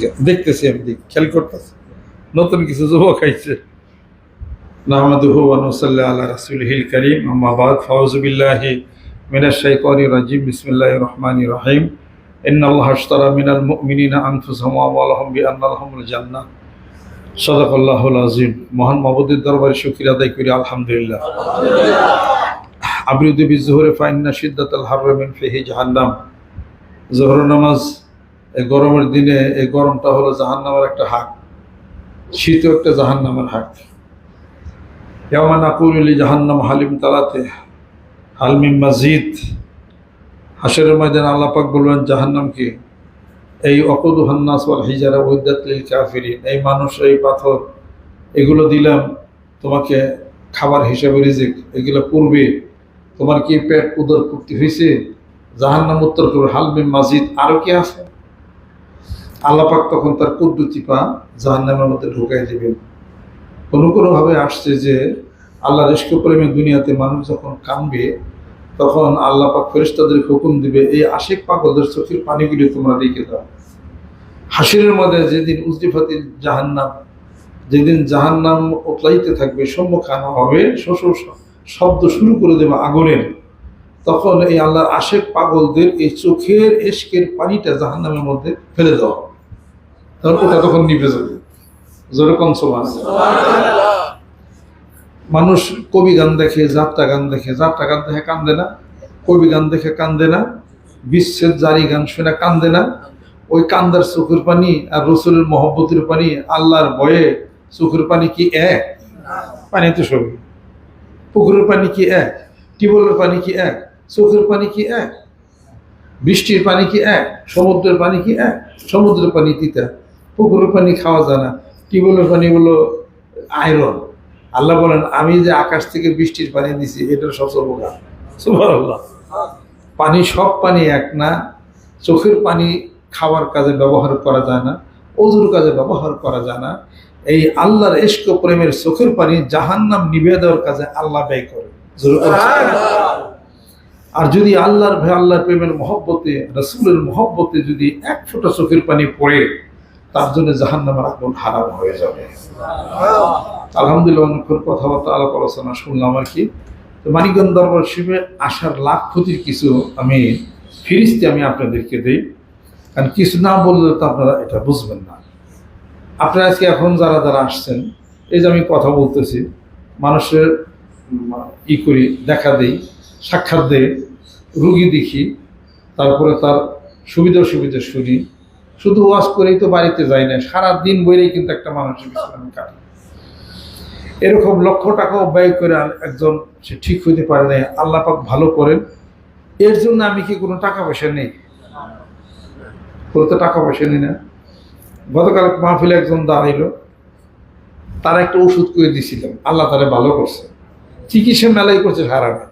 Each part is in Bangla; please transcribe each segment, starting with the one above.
দেখতেছি আমি খেয়াল করতেছি। নতুন কিছু যুবক আযীম। মহান মাবুদের দরবারে শুকরিয়া আদায় করি, আলহামদুলিল্লাহ। আবরুদু বিজুহুরে ফাইন্না শিদ্দাতাল হাররি মিন ফিহি জাহান্নাম। নামাজ এই গরমের দিনে এই গরমটা হলো জাহান্নামের একটা হাক। শীতও একটা জাহান জাহান্নামের হাক। ইয়ামা নাকুলি জাহান্নাম হালিম তালাতে হালমিম মাজিদ। হাসরের ময়দান আল্লাহ পাক বলবেন জাহান্নামকে এই অকদু হান্নাস ওয়াল হিজারা ওইদাত লিল কাফিরিন। এই মানুষ, এই পাথর, এগুলো দিলাম তোমাকে খাবার হিসাবে রিজিক। এগুলো পূর্বে তোমার কি পেট উদর করতে হয়েছে? জাহান্নাম উত্তর করবে হালমিম মাজিদ। আরও কি আছে? আল্লাপাক তখন তার কুদ্দুতি পা জাহান্নামের মধ্যে ঢুকাই দিবেন। কোনো কোনোভাবে আসছে যে আল্লাহ রেস্ক প্রেমে দুনিয়াতে মানুষ যখন কামবে তখন আল্লাহ পাক ফেরেশতাদের হুকুম দিবে, এই আশেক পাগলদের চোখের পানিগুলি তোমরা রেখে দাও। হাসিরের মধ্যে যেদিন উজরিফাতিল জাহান্নাম, যেদিন জাহান্নাম ওতলাইতে থাকবে, সম্মুখানা হবে শ্বশুর শব্দ শুরু করে দেবে আগুনের, তখন এই আল্লাহর আশেক পাগলদের এই চোখের এশকের পানিটা জাহান্নামের মধ্যে ফেলে দেওয়া তখন ওটা তখন নিভে যাবে। যেরকম সমান। মানুষ কবি গান দেখে, যাত্রা গান দেখে, যাত্রা গান দেখে কান্দে না। কবি গান দেখে কান্দে না। বিশ্বের জারি গান শুনে কান্দে না। ওই কান্দার চোখের পানি আর রসুলের মহব্বতের পানি আল্লাহর ভয়ে চোখের পানি কি এক? পানি তো সবই পুকুরের পানি কি এক? টিউবওয়েলের পানি কি এক? চোখের পানি কি এক? বৃষ্টির পানি কি এক? সমুদ্রের পানি কি এক? সমুদ্রের পানি তিতা। পুকুরের পানি খাওয়া যায় না। টিউবওয়েলের পানি হলো আয়রন আল্লাহ বলেন আমি যে আকাশ থেকে বৃষ্টির পানি দিছি এটার সব সর্বকার সুবহানাল্লাহ। পানি সব পানি এক না চোখের পানি খাওয়ার কাজে ব্যবহার করা যায় না অজুর কাজে ব্যবহার করা যায় না। এই আল্লাহর এশক প্রেমের চোখের পানি জাহান্নাম নিভে দেওয়ার কাজে আল্লাহ ব্যয় করে। আর যদি আল্লাহর ভয় আল্লাহর প্রেমের মহব্বতে রসুলের মহব্বতে যদি এক ফোঁটা চোখের পানি পড়ে তার জন্য জাহান্নামের আগুন হারাম হয়ে যাবে। আলহামদুলিল্লাহ অনেকক্ষণ কথাবার্তা, আলাপ আলোচনা শুনলাম আর কি। তো মানিকগঞ্জ দরবার শিবে আসার লাভ ক্ষতির কিছু আমি ফিরিস্তি আমি আপনাদেরকে দিই। কারণ কিছু না বললে তো আপনারা এটা বুঝবেন না। আপনারা আজকে এখন যারা যারা আসছেন, এই যে আমি কথা বলতেছি, মানুষের ই করি, দেখা দেই, সাক্ষাৎ দেই, রুগী দেখি, তারপরে তার সুবিধা অসুবিধা শুনি শুধু ওয়াজ করেই তো বাড়িতে যাই না সারা দিন বইলেই কিন্তু একটা মানুষের পিছনে কাটে এরকম লক্ষ টাকাও ব্যয় করে একজন সে ঠিক হইতে পারে না আল্লাহ পাক ভালো করেন। এর জন্য আমি কি কোনো টাকা পয়সা নেই? কোনো তো টাকা পয়সা নিই না। গতকাল মাহফিলে একজন দাঁড়াইলো, তারা একটা ওষুধ করে দিয়েছিলাম আল্লাহ তারা ভালো করছে। চিকিৎসা মেলাই করছে হারানো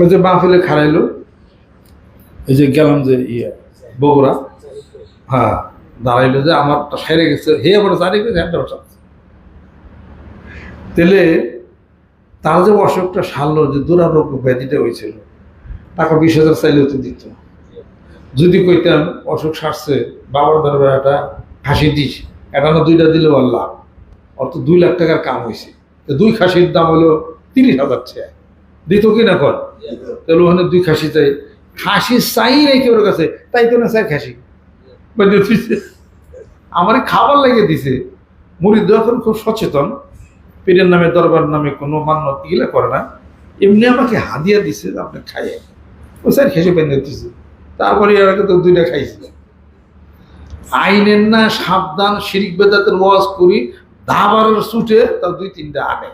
ওই যে মাহফিলে খারাইলো এই যে গেলাম যে ইয়ে বগুড়া। হ্যাঁ দাঁড়াইলো যে আমার সেরে গেছে। হে আবার দাঁড়িয়ে গেছে হ্যাঁ তেলে তার যে অসুখটা সারলো যে দুরারোগ ব্যাধিটা হয়েছিল টাকা বিশ হাজার চাইলেও তো দিত। যদি কইতাম অসুখ সারছে বাবার দরবার একটা খাসি দিস এটা না দুইটা দিলেও আল্লাহ ওর তো দুই লাখ টাকার কাম হয়েছে দুই খাসির দাম হলো তিরিশ হাজার টাকা। দিত কি না কর তাহলে ওখানে দুই খাসি চাই। খাসি চাই রেখে ওর কাছে? তাই তো না স্যার খাসি? আমার খাবার লাগিয়ে দিছে। মুড়িদ এখন খুব সচেতন। পীরের নামে, দরবার নামে কোনো মান্যত এগুলো করে না। এমনি আমাকে হাদিয়া দিছে আপনি খাইয়ে। ও স্যার খেসে বেঁধে দিছে। তারপরে এর আগে তো দুইটা খাইছিল আইনের না সাবধান, শিরিক বেদাতের ওয়াজ করি, দাবারের ছুটে তার দুই তিনটা আনে।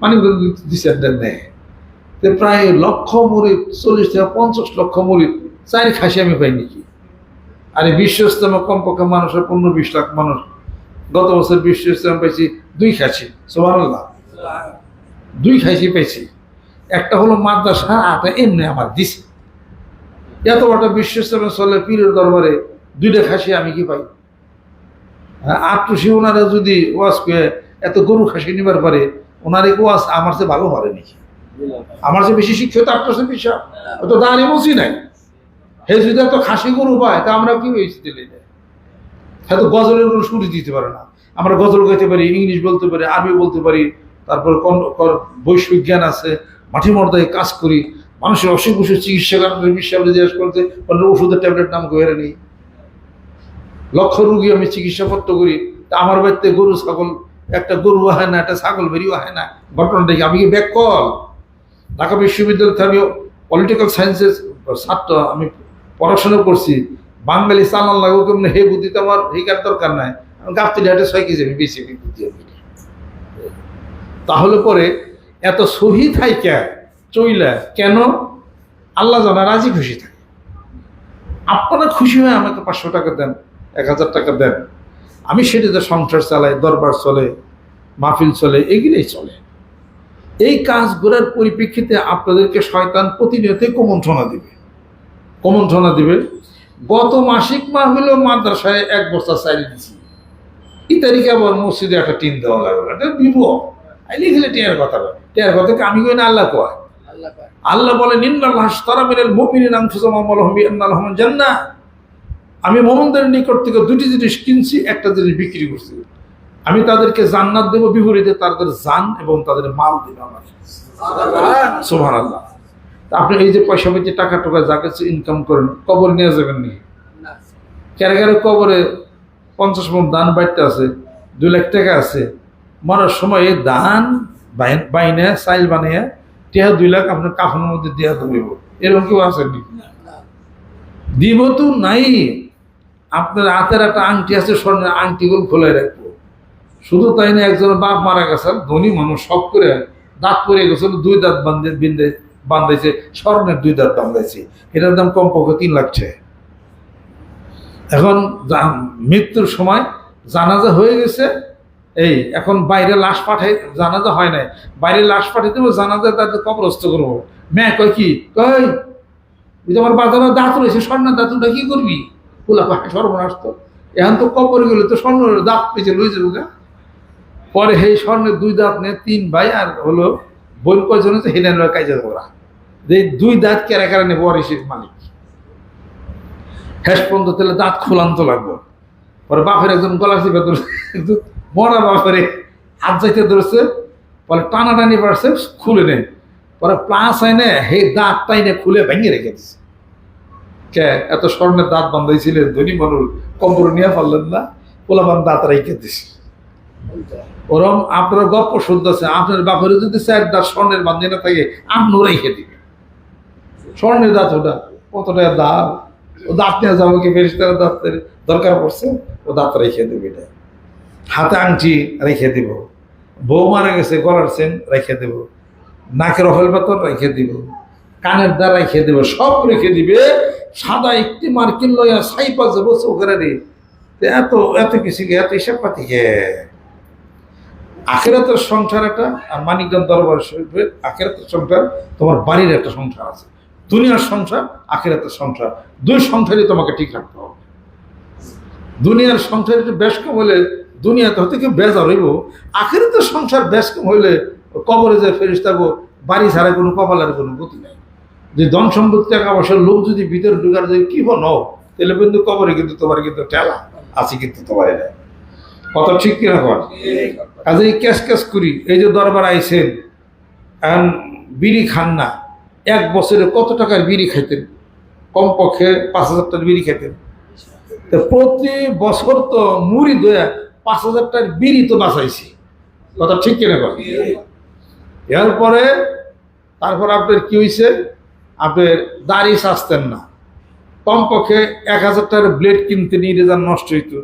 মানে দুই চারটা নেয় প্রায় লক্ষ মরিদ, চল্লিশ থেকে পঞ্চাশ লক্ষ মরিদ, চারি খাসি আমি পাই নাকি আর এই বিশ্ব ইস্তেমা কমপক্ষে মানুষের পনেরো বিশ লাখ মানুষ। গত বছর বিশ্ব ইস্তেমা পাইছি দুই খাসি সোমান দুই খাসি পাইছি। একটা হলো মাদ্রাসা আটা এমনি আমার দিছে। এত বড় বিশ্ব ইস্তেমা চলে পীরের দরবারে দুইটা খাসি আমি কি পাই? আটটুসি ওনারা যদি ওয়াজ করে এত গরু খাসি নিবার পারে, ওনার ওয়াজ আমার চেয়ে ভালো পারে নাকি আমার যে বেশি শিক্ষিত আপনার সাথে বিশ্বাস তো দাঁড়িয়ে বসি নাই। হে যদি এত খাসি গরু পায়, তা আমরা কি হয়েছি দিলে? হয়তো গজলের কোনো সুরই দিতে পারে না। আমরা গজল গাইতে পারি, ইংলিশ বলতে পারি, আরবি বলতে পারি, তারপর কোন- জ্ঞান আছে মাঠে মর্দায় কাজ করি, মানুষের অসুখ অসুখ চিকিৎসা করার বিষয়ে জিজ্ঞেস করতে ওনার ওষুধের ট্যাবলেট নাম কয়ে নেই। লক্ষ রুগী আমি চিকিৎসা চিকিৎসাপত্র করি, তা আমার বাড়িতে গরু, ছাগল, একটা গরু হয় না, একটা ছাগল বেরিয়ে হয় না। ঘটনাটা কি আমি কি ব্যাক কল ঢাকা বিশ্ববিদ্যালয় আমি পলিটিক্যাল সায়েন্সের ছাত্র আমি পড়াশোনা করছি। বাঙালি চালান লাগো কেমন হে বুদ্ধি তো আমার হিকার দরকার নাই। আমি ডাটে ছয় কেজি, আমি বুদ্ধি তাহলে পরে এত সহি থাইকা, চইলা কেন আল্লাহ জানা রাজি খুশি থাকে? আপনারা খুশি হয়ে আমাকে পাঁচশো টাকা দেন, এক হাজার টাকা দেন। আমি সেটাতে সংসার চালাই, দরবার চলে, মাহফিল চলে, এগুলোই চলে। এই কাজগুলোর পরিপ্রেক্ষিতে আপনাদেরকে শয়তান প্রতিনিয়তই কমন্ত্রণা দিবে। কমন্ত্রণা দিবে গত মাসিক মাহফিল মাদ্রাসায় এক বস্তা চাইল দিছি। এই তারিখে আবার মসজিদে একটা টিন দেওয়া লাগবে। এটা আই লিখলে টিয়ার কথা বলে। টিয়ার কথা আমি কই না আল্লাহ কয়। আল্লাহ বলে আমি মোমনদের নিকট থেকে দুটি জিনিস কিনছি একটা জিনিস বিক্রি করছি। আমি তাদেরকে জান্নাত দেব বিপরীতে তাদের জান এবং তাদের মাল দেব আমার। সুবহান আল্লাহ আপনি এই যে পয়সা পেয়েছে টাকা টাকা যা কিছু ইনকাম করেন কবর নিয়ে যাবেন নি না। কেন কেন কবরে পঞ্চাশ মন দান বাড়তে আছে দুই লাখ টাকা আছে। মরার সময় এই দান বাই- বাইনে সাইল বানিয়ে টিয়া দুই লাখ আপনার কাফনের মধ্যে দেওয়া দেব। এরকম কেউ আছে নাকি। দিব তো নাই। আপনার হাতের একটা আংটি আছে স্বর্ণের আংটিগুলো খোলাই রাখব। শুধু তাই না, একজন বাপ মারা গেছে ধনী মানুষ, সব করে দাঁত পরে গেছিল দুই দাঁত বান্ধে বিন্দে বান্ধাইছে স্বর্ণের দুই দাঁত বান্ধাইছে এটার দাম কমপক্ষে তিন লাখ এখন মৃত্যুর সময় জানাজা হয়ে গেছে, এই এখন বাইরে লাশ পাঠাই জানাজা হয় নাই। বাইরে লাশ পাঠাই দেবো জানাজা তাদের কবরস্থ করব। মেয়ে কয় কি? কই ওই যে আমার বাজারে দাঁত রয়েছে, স্বর্ণের দাঁতুটা কি করবি? ফুলা পাখি সর্বনাশ তো। এখন তো কবর গেলে তো স্বর্ণের দাঁত পেয়েছে লই যাব গা। পরে সেই স্বর্ণের দুই দাঁত নিয়ে তিন ভাই, আর হলো বোন কয়জন হচ্ছে হেডেন কাজে ওরা যে দুই দাঁত কেরা কেরা নেব ওয়ারিসের মালিক। শেষ পর্যন্ত তাহলে দাঁত খোলান্ত লাগবে। পরে বাপের একজন গলা চিপে ধরছে মরা বাপের হাত যাইতে ধরছে, পরে টানাটানি পারছে খুলে নেই পরে প্লাস আইনে হে দাঁত টাইনে খুলে ভেঙে রেখে দিছে। কে, এত স্বর্ণের দাঁত বান্ধাইছিলেন ধনী মানুষ কম্পর নিয়ে পারলেন না, পোলাপান দাঁত রেখে দিছে। ওরম আপনার গপ্প শুনতেছে আপনার বাপের যদি চার দাঁত স্বর্ণের বান্ধে না থাকে আপনিও রেখে দিবে স্বর্ণের দাঁত ওটা কত টাকা দাঁত? ও দাঁত নিয়ে যাব কি ফেরিস্তার দাঁতের দরকার পড়ছে? ও দাঁত রেখে দেবে এটা। হাতে আংটি রেখে দিব। বউ মারা গেছে, গলার চেন রেখে দেব। নাকের অহল পাতর রেখে দিব। কানের দ্বার রেখে দেব। সব রেখে দিবে। সাদা একটি মার্কিন লইয়া সাইপা যাব চোখেরা এত এত কিছু এত হিসাব পাতি গে আখেরাতের সংসার একটা, আর মানিকগঞ্জ দরবার শরীফের আখেরাতের সংসার, তোমার বাড়ির একটা সংসার আছে। দুনিয়ার সংসার, আখেরাতের সংসার। দুই সংসারই তোমাকে ঠিক রাখতে হবে। দুনিয়ার সংসার একটু কম হলে, দুনিয়াতে হতে কেউ বেজার হইব। আখেরাতের সংসার কম হইলে, কবরে যে ফেরিস থাকব বাড়ি ছাড়া কোনো কপালের কোনো গতি নাই। যে ধন সম্পত্তি, টাকা পয়সার লোক যদি ভিতরে ঢুকার যদি কি বনো তাহলে কিন্তু কবরে কিন্তু তোমার কিন্তু টেলা আছে কিন্তু তোমার এটা কত ঠিক কিনা কর কাজে এই ক্যাশ ক্যাশ করি, এই যে দরবার আইছেন, এখন বিড়ি খান না। এক বছরে কত টাকার বিড়ি খাইতেন? কমপক্ষে পাঁচ হাজার টাকার বিড়ি খাইতেন। তো প্রতি বছর তো মুড়ি দয়া পাঁচ হাজার টাকার বিড়ি তো বাঁচাইছি। কথা ঠিক কিনা কর এরপরে, তারপর আপনার কি হয়েছে আপনি দাড়ি সাজতেন না। কমপক্ষে এক হাজার টাকার ব্লেড কিনতে নিয়ে যান, নষ্ট হইতো।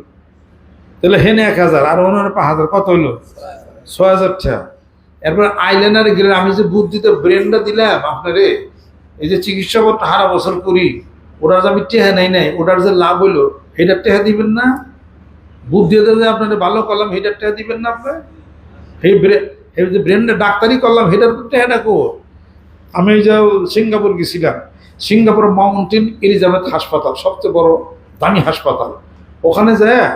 তাহলে হেনে এক হাজার, আর ওনার পাঁচ হাজার, কত হইল? ছয় হাজার টাকা। এরপর আইলাইনারে গেলে আমি যে বুদ্ধিতে ব্রেনটা দিলাম আপনারে, এই যে চিকিৎসাপত্র হারা বছর করি, ওটার যে আমি টেহা নাই নাই, ওটার যে লাভ হইল সেটার টেহা দিবেন না? বুদ্ধি দিয়ে যে আপনার ভালো করলাম সেটার টেহা দিবেন না আপনার? সেই ব্রেন যে ব্রেনটা ডাক্তারি করলাম সেটার টেহাটা কো আমি যে সিঙ্গাপুর গেছিলাম সিঙ্গাপুর মাউন্টেন এলিজাবেথ হাসপাতাল, সবচেয়ে বড় দামি হাসপাতাল। ওখানে যায়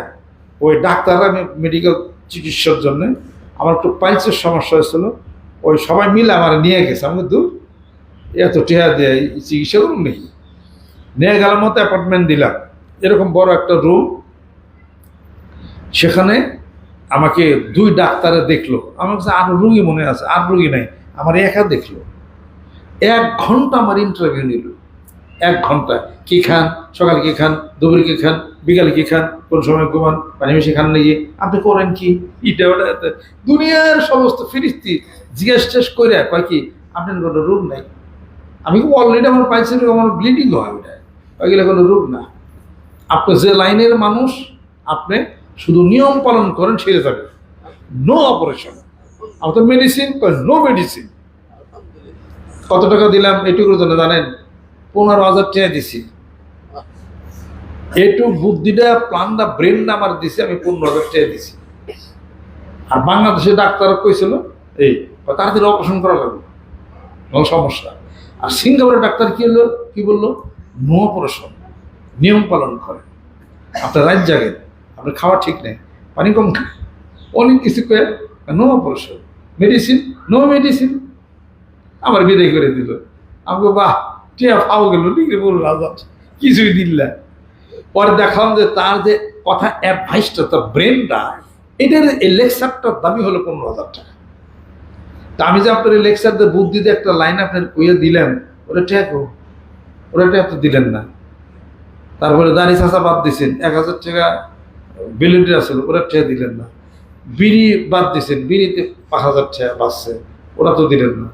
ওই ডাক্তার আমি মেডিকেল চিকিৎসার জন্য আমার একটু পাইলসের সমস্যা হয়েছিল। ওই সবাই মিলে আমার নিয়ে গেছে। আমি কিন্তু এত টেহা দিয়ে চিকিৎসা করুন নাকি? নিয়ে গেলার মতো অ্যাপার্টমেন্ট দিলাম। এরকম বড় একটা রুম সেখানে আমাকে দুই ডাক্তারে দেখল। আমার কাছে আর রুগী মনে আছে, আর রুগী নাই। আমার একা দেখল। এক ঘণ্টা আমার ইন্টারভিউ নিল। এক ঘণ্টা। কি খান? সকালে কি খান? দুপুরে কি খান? বিকালে কি খান? কোন সময় ঘুমান? পানি মিশে খান নাকি। আপনি করেন কি? ইটা ওটা দুনিয়ার সমস্ত ফিরিস্তি জিজ্ঞেস টেস করে কয় কি, আপনার কোনো রোগ নাই? আমি অলরেডি আমার পাইছি আমার ব্লিডিং হয় ওটা ওইগুলো কোনো রোগ না। আপনি যে লাইনের মানুষ, আপনি শুধু নিয়ম পালন করেন ছেড়ে যাবে। নো অপারেশন আমার তো মেডিসিন নো মেডিসিন কত টাকা দিলাম, এটুকুর জন্য জানেন? পনেরো হাজার টাকা দিছি। একটু বুদ্ধিটা প্লানটা ব্রেনটা আমার দিছি, আমি পনেরো হাজার টাকা দিছি। আর বাংলাদেশে ডাক্তার কইছিল, এই, তাড়াতাড়ি অপারেশন করা লাগবে। কোনো সমস্যা। আর সিঙ্গাপুরের ডাক্তার কি হলো, কি বলল? নো অপারেশন নিয়ম পালন করে। আপনার রাত জাগেন, আপনার খাওয়া ঠিক নেই, পানি কম খান। অনেক কিছু করে no operation medicine no medicine আমার বিদায় করে দিল। আমাকে বাহ, টিয়া ফাও গেল লিখে বলল রাজা কিছুই দিল্লা পরে দেখলাম যে তার যে কথা অ্যাডভাইসটা তার ব্রেনটা এটার এই লেকচারটার দামি হলো পনেরো হাজার টাকা। তা আমি যে আপনার এই লেকচার দিয়ে বুদ্ধি দিয়ে একটা লাইন আপনার কইয়ে দিলাম ওটা ঠেকো ওরা ঠেক তো দিলেন না। তারপরে দাঁড়িয়ে চাষা বাদ দিছেন, এক হাজার টাকা বিলিটি আসলে ওরা ঠেয়া দিলেন না। বিড়ি বাদ দিছেন, বিড়িতে পাঁচ হাজার টাকা বাঁচছে, ওরা তো দিলেন না।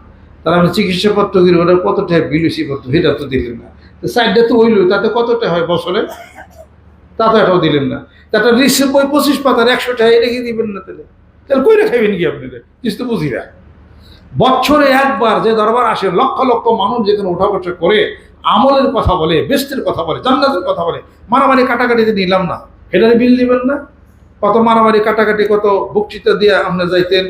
তার আমি চিকিৎসাপত্র কিনে ওরা কত টাকা পত্র, সেটা তো দিলেন না। সাইডটা তো হইল তাতে কত টাকা হয় বছরে? তা তো এটাও দিলেন না। তাতে রিসিভ বই পঁচিশ পাতার একশো টাকা রেখে দিবেন না তাহলে। তাহলে কই খাইবেন কি আপনারা? কিছু তো বুঝি না। বছরে একবার যে দরবার আসে, লক্ষ লক্ষ মানুষ যেখানে উঠা বসা করে, আমলের কথা বলে, বেস্তের কথা বলে, জান্নাতের কথা বলে, মারামারি কাটাকাটিতে নিলাম না। এটারে বিল দিবেন না? কত মারামারি কাটাকাটি, কত বক্তৃতা দিয়ে আপনি যাইতেন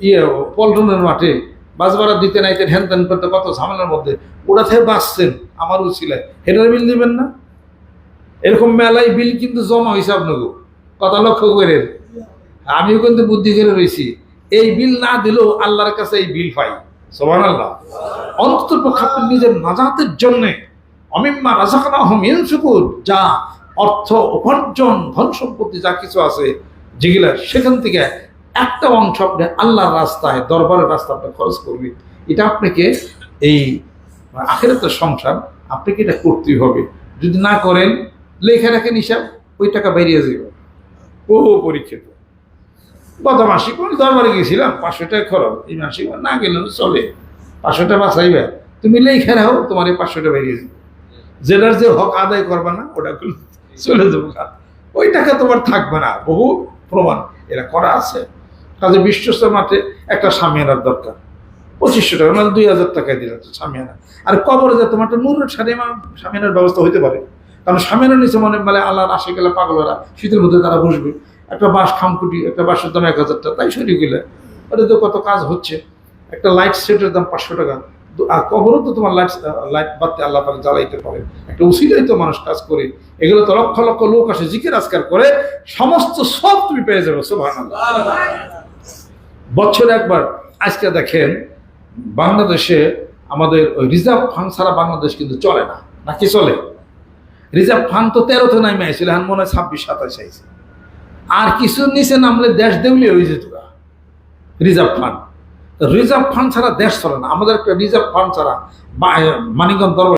ইয়ে পল্টনের মাঠে বাস বাজবারা দিতে নাইতেন হ্যান ত্যান করতে, কত ঝামেলার মধ্যে। ওটা থেকে বাঁচছেন, আমার উচিলায়। এটার বিল দিবেন না? এরকম মেলায় বিল কিন্তু জমা হয়েছে আপনাকে। কথা লক্ষ্য করেন। আমিও কিন্তু বুদ্ধি করে রয়েছি এই বিল না দিলেও আল্লাহর কাছে এই বিল পাই। সোহান আল্লাহ অন্তত পক্ষে আপনি নিজের নাজাতের জন্যে অমিম্মা রাজাকানা হম ইনসুকুর যা অর্থ উপার্জন, ধন সম্পত্তি যা কিছু আছে, যেগুলা সেখান থেকে একটা অংশ আপনি আল্লাহর রাস্তায়, দরবারের রাস্তা আপনি খরচ করবেন। এটা আপনাকে এই আখেরাতের সংসার, আপনাকে এটা করতেই হবে। যদি না করেন লেখা রাখেন হিসাব, ওই টাকা বেরিয়ে যাবে বহু পরীক্ষিত। গত মাসিক দরবারে গেছিলাম, পাঁচশো টাকা খরচ। এই মাসিক না গেলে চলে। পাঁচশো টাকা বাঁচাইবে। তুমি লেখা রাখো, তোমার এই পাঁচশো টাকা বেরিয়ে যাবে যেটার যে হক আদায় করবে না, ওটা চলে যাব ওই টাকা তোমার থাকবে না। বহু প্রমাণ এরা করা আছে। কাজে বিশ্বস্ত মাঠে একটা সামিয়ানার দরকার। পঁচিশশো টাকা মানে দুই হাজার টাকায় দিলে তো সামিয়ানা। আর কবরে যে তোমার একটা নূরের সামিয়ানার ব্যবস্থা হইতে পারে। কারণ সামিয়ানার নিচে মনে মানে আল্লাহর আসে গেলে পাগলরা শীতের মধ্যে তারা বসবে। একটা বাঁশ খামকুটি একটা বাঁশের দাম এক হাজার টাকা, তাই সরি গেলে। ওটা তো কত কাজ হচ্ছে। একটা লাইট সেটের দাম পাঁচশো টাকা। আর কবরও তো তোমার লাইট লাইট বাদতে আল্লাহ পারে জ্বালাইতে পারে। একটা উসিলাই তো মানুষ কাজ করে। এগুলো তো লক্ষ লক্ষ লোক আসে, জিকির আজকার করে। সমস্ত সব তুমি পেয়ে যাবে বছরে একবার, আজকে দেখেন, বাংলাদেশে আমাদের ওই রিজার্ভ ফান্ড ছাড়া বাংলাদেশ কিন্তু চলে না। নাকি চলে? রিজার্ভ ফান্ড তো তেরোতে নামে আসছিল, এখন মনে হয় ছাব্বিশ, সাতাশ আইছে আর কিছু নিচে নামলে দেশ দেউলি হয়ে যেত। রিজার্ভ ফান্ড রিজার্ভ ফান্ড ছাড়া দেশ চলে না, আমাদের রিজার্ভ ফান্ড ছাড়া মানিকগঞ্জ দরবার